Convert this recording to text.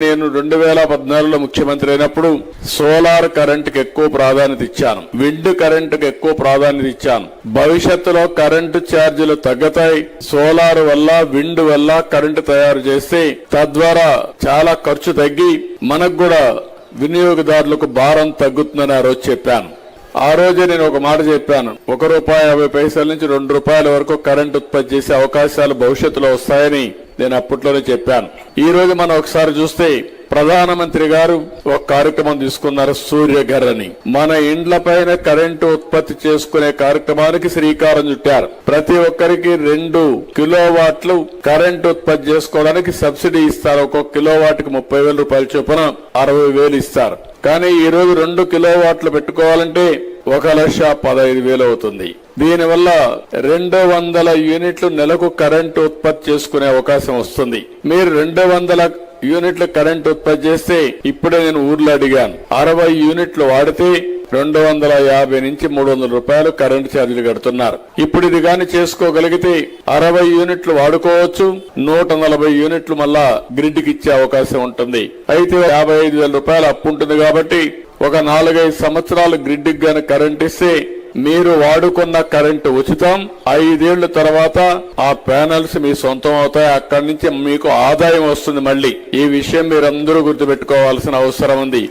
నేను రెండు వేల పద్నాలుగులో ముఖ్యమంత్రి అయినప్పుడు సోలార్ కరెంటుకి ఎక్కువ ప్రాధాన్యత ఇచ్చాను. విండ్ కరెంటుకి ఎక్కువ ప్రాధాన్యత ఇచ్చాను. భవిష్యత్తులో కరెంటు ఛార్జీలు తగ్గుతాయి. సోలార్ వల్ల విండ్ వల్ల కరెంటు తయారు చేస్తే తద్వారా చాలా ఖర్చు తగ్గి మనకు కూడా వినియోగదారులకు భారం తగ్గుతుందని ఆ రోజు చెప్పాను. ఆ రోజే నేను ఒక మాట చెప్పాను. ఒక రూపాయి యాభై పైసల నుంచి రెండు రూపాయల వరకు కరెంట్ ఉత్పత్తి చేసే అవకాశాలు భవిష్యత్తులో వస్తాయని నేను అప్పట్లోనే చెప్పాను. ఈ రోజు మనం ఒకసారి చూస్తే ప్రధానమంత్రి గారు ఒక కార్యక్రమం తీసుకున్నారు సూర్యఘర్ అని మన ఇండ్ల పైన కరెంటు ఉత్పత్తి చేసుకునే కార్యక్రమానికి శ్రీకారం చుట్టారు. ప్రతి ఒక్కరికి రెండు కిలోవాట్లు కరెంటు ఉత్పత్తి చేసుకోవడానికి సబ్సిడీ ఇస్తారు. ఒక్కొక్క కిలోవాట్కి ముప్పై వేల రూపాయల చొప్పున అరవై వేలు ఇస్తారు. కానీ ఈ రోజు రెండు కిలోవాట్లు పెట్టుకోవాలంటే ఒక లక్ష పదహైదు వేలు అవుతుంది. దీనివల్ల రెండు వందల యూనిట్లు నెలకు కరెంటు ఉత్పత్తి చేసుకునే అవకాశం వస్తుంది. మీరు రెండు వందల యూనిట్లు కరెంట్ ఉత్పత్తి చేస్తే ఇప్పుడే నేను ఊర్లో అడిగాను. అరవై యూనిట్లు వాడితే రెండు వందల యాభై నుంచి మూడు వందల రూపాయలు కరెంటు ఛార్జీలు కడుతున్నారు. ఇప్పుడు ఇది గాని చేసుకోగలిగితే అరవై యూనిట్లు వాడుకోవచ్చు నూట నలభై యూనిట్లు మళ్ళా గ్రిడ్కి ఇచ్చే అవకాశం ఉంటుంది. అయితే యాభై ఐదు వేల రూపాయలు అప్పు ఉంటుంది కాబట్టి ఒక నాలుగైదు సంవత్సరాలు గ్రిడ్కి గాని కరెంట్ ఇస్తే మీరు వాడుకున్న కరెంటు ఉచితం. ఐదేళ్ళ తర్వాత ఆ ప్యానల్స్ మీ సొంతం అవుతాయి. అక్కడి నుంచి మీకు ఆదాయం వస్తుంది మళ్ళీ. ఈ విషయం మీరందరూ గుర్తుపెట్టుకోవాల్సిన అవసరం ఉంది.